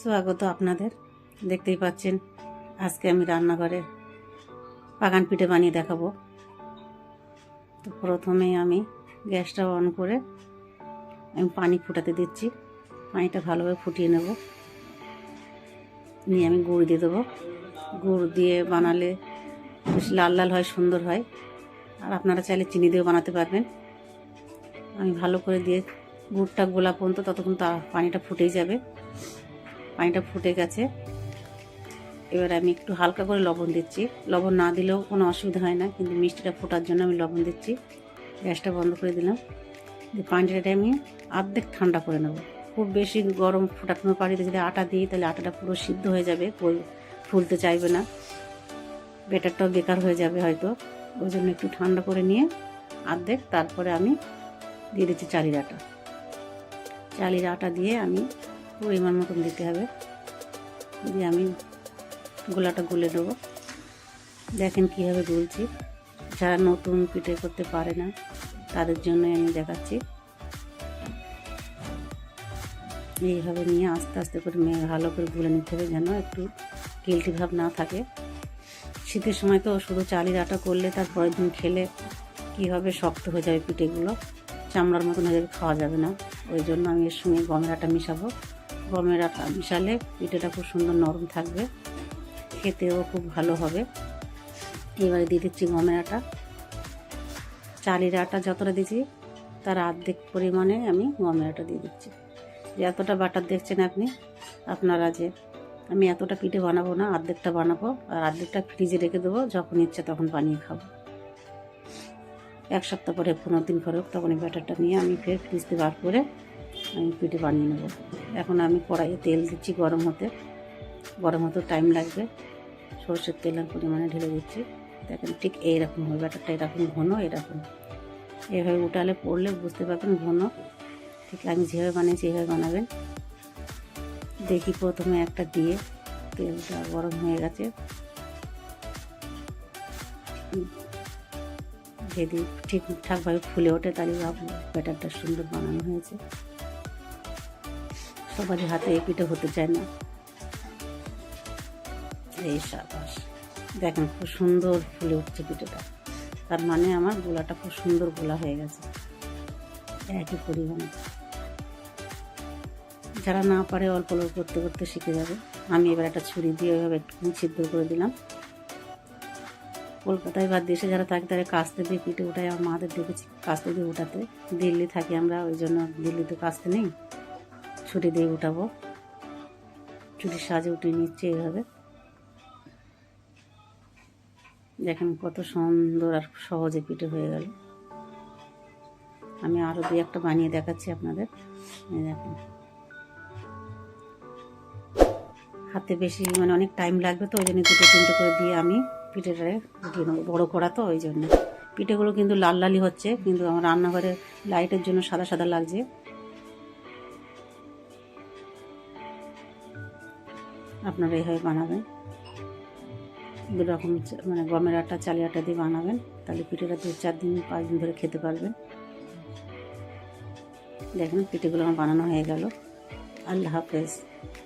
স্বাগত আপনাদের। দেখতেই পাচ্ছেন, আজকে আমি রান্নাঘরে বাগান পিঠে বানিয়ে দেখাবো। তো প্রথমে আমি গ্যাসটা অন করে আমি পানি ফুটাতে দিচ্ছি। পানিটা ভালোভাবে ফুটিয়ে নেব। নিয়ে আমি গুড় দিয়ে দেবো। গুড় দিয়ে বানালে বেশ লাল লাল হয়, সুন্দর হয়। আর আপনারা চাইলে চিনি দিয়েও বানাতে পারবেন। আমি ভালো করে দিয়ে গুড়টা গোলা পর্যন্ত ততক্ষণ তা পানিটা ফুটেই যাবে। পানিটা ফুটে গেছে। এবার আমি একটু হালকা করে লবণ দিচ্ছি। লবণ না দিলেও কোনো অসুবিধা হয় না, কিন্তু মিষ্টিটা ফোটার জন্য আমি লবণ দিচ্ছি। গ্যাসটা বন্ধ করে দিলাম। দিয়ে পানিটা আমি অর্ধেক ঠান্ডা করে নেব। খুব বেশি গরম ফোটানোর পানিতে যদি আটা দিই, তাহলে আটাটা পুরো সিদ্ধ হয়ে যাবে ফুলতে চাইবে না। বেটারটাও বেকার হয়ে যাবে হয়তো। ওই জন্য একটু ঠান্ডা করে নিয়ে অর্ধেক তারপরে আমি দিয়ে দিচ্ছি চালির আটা। চালির আটা দিয়ে আমি পরিমাণ মতন দিতে হবে। দিয়ে আমি গোলাটা গুলে নেব। দেখেন কীভাবে গুলছি। যারা নতুন পিঠে করতে পারে না, তাদের জন্য আমি দেখাচ্ছি। এইভাবে নিয়ে আস্তে আস্তে করে মেয়ে ভালো করে গুলে নিতে হবে যেন একটু গিলটি ভাব না থাকে। শীতের সময় তো শুধু চালের আটা করলে তার পরের দিন খেলে কী হবে শক্ত হয়ে যাবে পিঠেগুলো, চামড়ার মতন হয়ে খাওয়া যাবে না। ওই জন্য আমি এর সঙ্গে গমের আটা মিশাবো। গমের আটা মিশালে পিঠেটা খুব সুন্দর নরম থাকবে। খেতেও খুব ভালো হবে। এবারে দিয়ে দিচ্ছি গমের আটা। চালের আটা যতটা দিচ্ছি তার অর্ধেক পরিমাণে আমি গমের আটা দিয়ে দিচ্ছি। যে এতটা বাটার দেখছেন আপনি, আপনারা যে আমি এতটা পিঠে বানাবো না অর্ধেকটা বানাবো আর অর্ধেকটা ফ্রিজে রেখে দেবো, যখন ইচ্ছে তখন বানিয়ে খাব। এক সপ্তাহ পরে, পনেরো দিন পরে তখন এই ব্যাটারটা নিয়ে আমি ফের ফ্রিজ থেকে বার করে আমি পিঠে বানিয়ে নেব। এখন আমি কড়াইয়ে তেল দিচ্ছি গরম হতে। গরম হতে টাইম লাগবে। সর্ষের তেলের পরিমাণে ঢেলে দিচ্ছি। দেখেন ঠিক এইরকম হবে, ব্যাটারটা এরকম ঘন, এরকম। এভাবে উঠালে পড়লে বুঝতে পারবেন ঘন। ঠিক আমি যেভাবে বানিয়েছি, এভাবে বানাবেন। দেখি প্রথমে একটা দিয়ে তেলটা গরম হয়ে গেছে। যদি ঠিকঠাকভাবে ফুলে ওঠে, তাহলে ব্যাটারটা সুন্দর বানানো হয়েছে। সবারই হাতে পিঠে হতে চায় না। এই সাবাস। দেখেন খুব সুন্দর ফুলে উঠছে পিঠেটা। তার মানে আমার গোলাটা খুব সুন্দর গোলা হয়ে গেছে। একই পরিমাণে। যারা না পারে অল্প অল্প করতে করতে শিখে যাবে। আমি এবার একটা ছুরি দিয়ে ওইভাবে একটু সিদ্ধ করে দিলাম। কলকাতায় বা দেশে যারা থাকে, তারা কাস্তে দিয়ে পিঠে উঠায়। আমার মাদের দেখেছি, কাস্তে দিয়ে উঠাতে। দিল্লি থাকি আমরা, ওই জন্য দিল্লিতে কাস্তে নেই। ছুরি দিয়ে উঠাবো। ছুরির সাজে উঠে নিচ্ছে এইভাবে দেখেন কত সুন্দর আর সহজে পিঠে হয়ে গেল। আমি আরও দুই একটা বানিয়ে দেখাচ্ছি আপনাদের। দেখেন। হাতে বেশি মানে অনেক টাইম লাগবে তো, ওই জন্য দুটো তিনটে করে দিয়ে আমি পিঠেটারে উঠিয়ে নেব বড়ো করা তো, ওই জন্য। পিঠেগুলো কিন্তু লাল লালই হচ্ছে, কিন্তু আমার রান্নাঘরে লাইটের জন্য সাদা সাদা লাগছে। আপনারা এইভাবে বানাবেন। দু রকম মানে গমের আটা, চালের আটা দিয়ে বানাবেন। তাহলে পিঠেটা দু চার দিন, পাঁচ দিন ধরে খেতে পারবেন। দেখেন, পিঠেগুলো আমার বানানো হয়ে গেল। আল্লাহ হাফেজ।